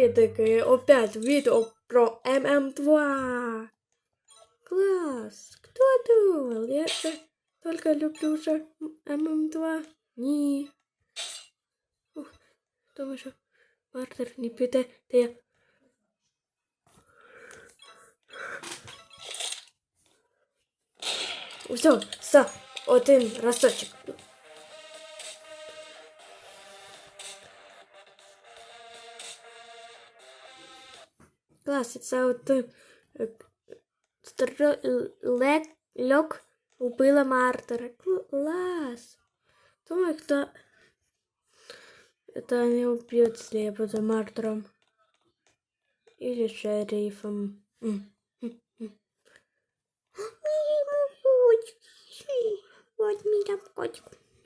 Привітики! Опять відео про ММ2. Клас! Кто думал? Я же только люблю уже ММ2. Ні. Ух, думаю, що Мартер не піде, де я. Все, все, один разочок. Клас, це от е, стро- лек, льок убила Мартера. Класс. Думаю, кто это не убьет, если я буду Мартером. Или шерифом. М, м, м. Вот мій там котик.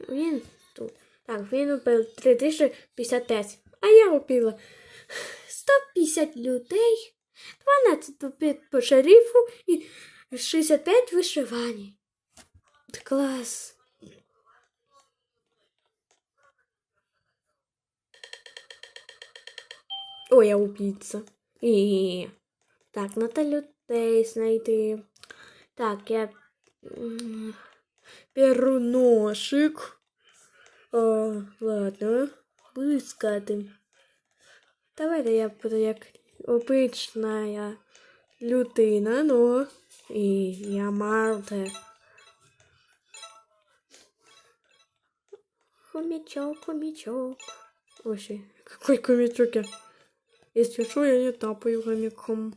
Він тут. Так, він убив 3055. А я убила 150 людей, 12 побед по шерифу і 65 вишивань. Клас. Ой, я убийца. І... Так, надо людей знайти. Так, я беру ножик. О, ладно, буду искати. Давайте я буду як обична людина, ну і я Марте. Хомячок, хомячок. Ой, какой хомячок я? Если что, я не тапаю хомяком.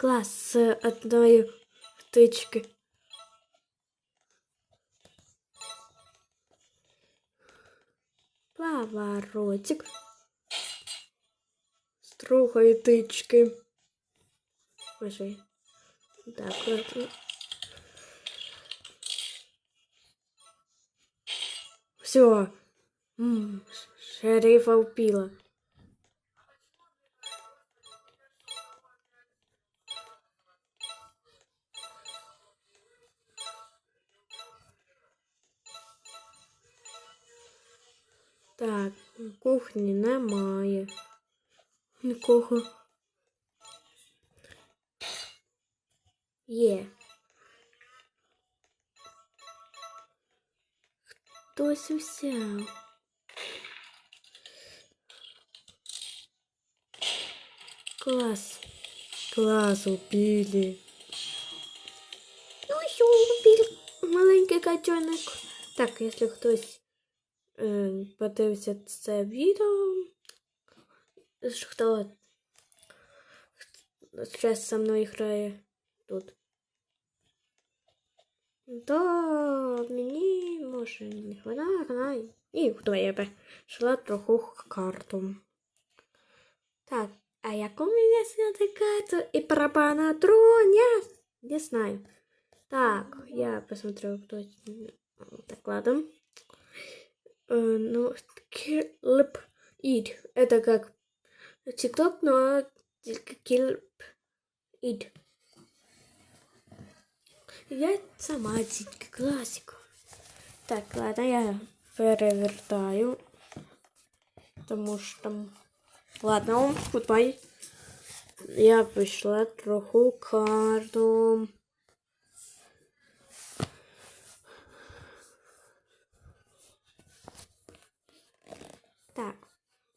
Класс с одной втычки. Поворотик. С другой тычки. Ой, Так, вот. Все. Шерифа убила. Так, кухні немає. Нікого. Є. Хтось взяв. Клас. Клас убили. Ну що, убили маленький котенок. Так, якщо хтось е, подивився це відео, хто зараз со мною грає тут, то мені може не вона грає. І хто я прийшла трохи карту. Так, а яку мені зняти карту і барабана троня? Не знаю. Так, я посмотрю, кто так ладно. Э, ну, Kilp Eat. Это как ТикТок, но только Eat. Я сама тільки классику. Так, ладно, я перевертаю. Тому що там... Ладно, goodbye. Я прийшла трохи карту.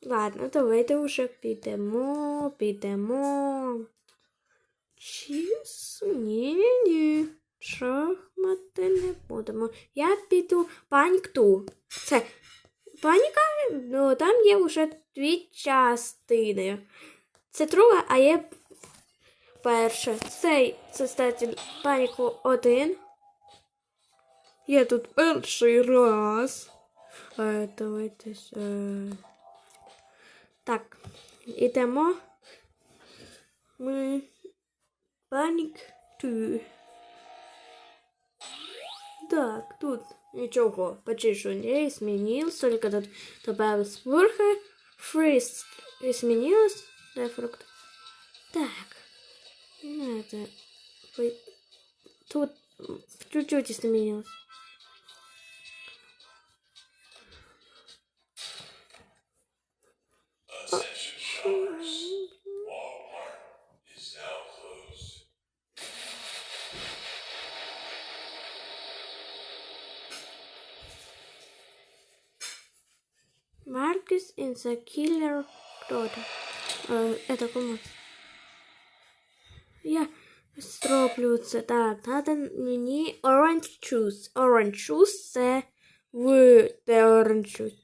Ладно, давайте вже підемо, підемо. Чіс? Ні, ні, ні. Шахмати не будемо. Я піду панькту. Це паніка, ну там є вже дві частини. Це друга, а є перша. Це, це стати паніку один. Я тут перший раз. Е, давайте. Е... Так, ідемо. Ми панік ту. Так, тут ничего почти что не изменилось, только тут добавилась сверху. Фриз изменилось. Да, фрукт. Так. По- Тут чуть-чуть изменилось. Marcus in the Killer кто-то. Э, это кому? Я строплюся. Так, надо мені orange juice. Orange juice це в orange juice.